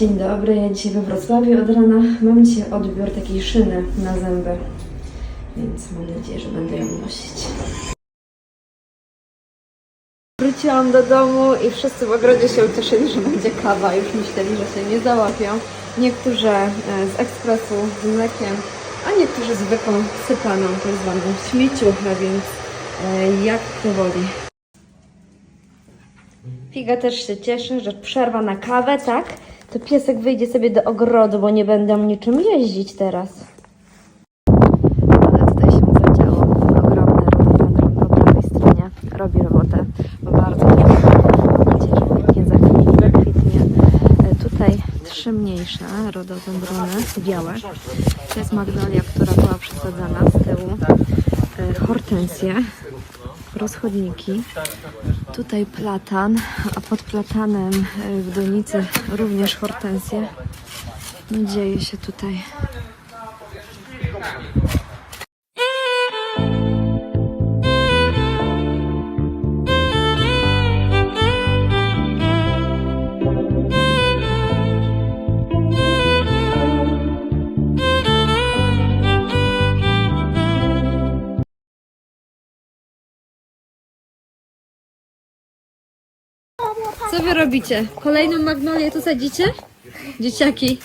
dzień dobry. Ja dzisiaj we Wrocławiu od rana mam dzisiaj odbiór takiej szyny na zęby, więc mam nadzieję, że będę ją nosić. Wróciłam do domu i wszyscy w ogrodzie się ucieszyli, że będzie kawa. Już myśleli, że się nie załapią. Niektórzy e, z ekspresu z mlekiem, a niektórzy zwykłą sypaną, to jest zwaną śmieciuchę, więc e, jak kto woli. Figa też się cieszy, że przerwa na kawę, tak? To piesek wyjdzie sobie do ogrodu, bo nie będę niczym jeździć teraz. Ale tutaj się zadziało. Ogromny rododendron po prawej stronie robi robotę. Bardzo Mam nadzieję, że pięknie zakwitnie. E, Tutaj trzy mniejsze rododendrony, białe. To jest magnolia, która była przesadzana z tyłu. E, Hortensje, rozchodniki. Tutaj platan, a pod platanem e, w donicy również hortensje. No dzieje się tutaj. Co wy robicie? Kolejną magnolię tu sadzicie? Dzieciaki.